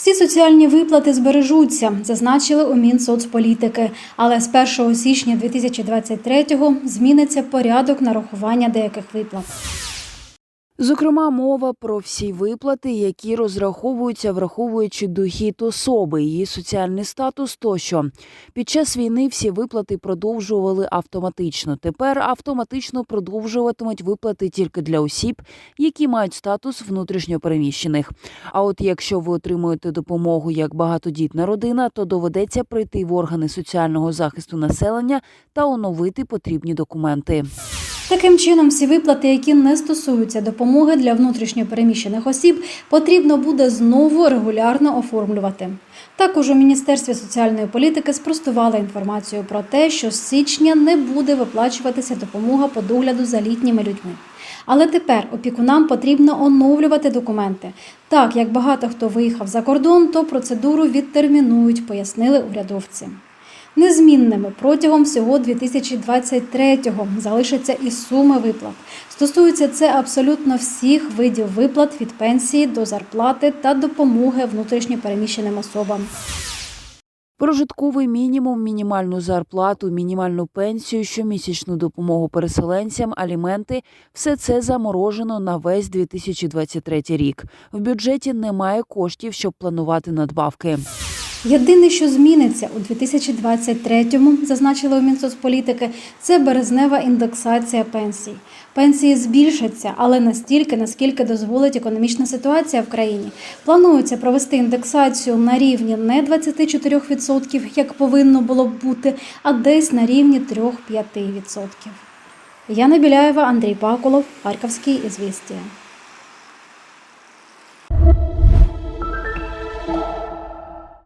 Всі соціальні виплати збережуться, зазначили у Мінсоцполітики. Але з 1 січня 2023-го зміниться порядок нарахування деяких виплат. Зокрема, мова про всі виплати, які розраховуються, враховуючи дохід особи, її соціальний статус тощо. Під час війни всі виплати продовжували автоматично. Тепер автоматично продовжуватимуть виплати тільки для осіб, які мають статус внутрішньопереміщених. А от якщо ви отримуєте допомогу як багатодітна родина, то доведеться прийти в органи соціального захисту населення та оновити потрібні документи. Таким чином, всі виплати, які не стосуються допомоги для внутрішньопереміщених осіб, потрібно буде знову регулярно оформлювати. Також у Міністерстві соціальної політики спростували інформацію про те, що з січня не буде виплачуватися допомога по догляду за літніми людьми. Але тепер опікунам потрібно оновлювати документи. Так як багато хто виїхав за кордон, то процедуру відтермінують, пояснили урядовці. Незмінними протягом всього 2023-го залишаться і суми виплат. Стосується це абсолютно всіх видів виплат від пенсії до зарплати та допомоги внутрішньопереміщеним особам. Прожитковий мінімум, мінімальну зарплату, мінімальну пенсію, щомісячну допомогу переселенцям, аліменти все це заморожено на весь 2023 рік. В бюджеті немає коштів, щоб планувати надбавки. Єдине, що зміниться у 2023-му, зазначили у Мінсоцполітики, це березнева індексація пенсій. Пенсії збільшаться, але настільки, наскільки дозволить економічна ситуація в країні. Планується провести індексацію на рівні не 24%, як повинно було б бути, а десь на рівні 3-5%. Яна Біляєва, Андрій Пакулов, Харківський ізвістія.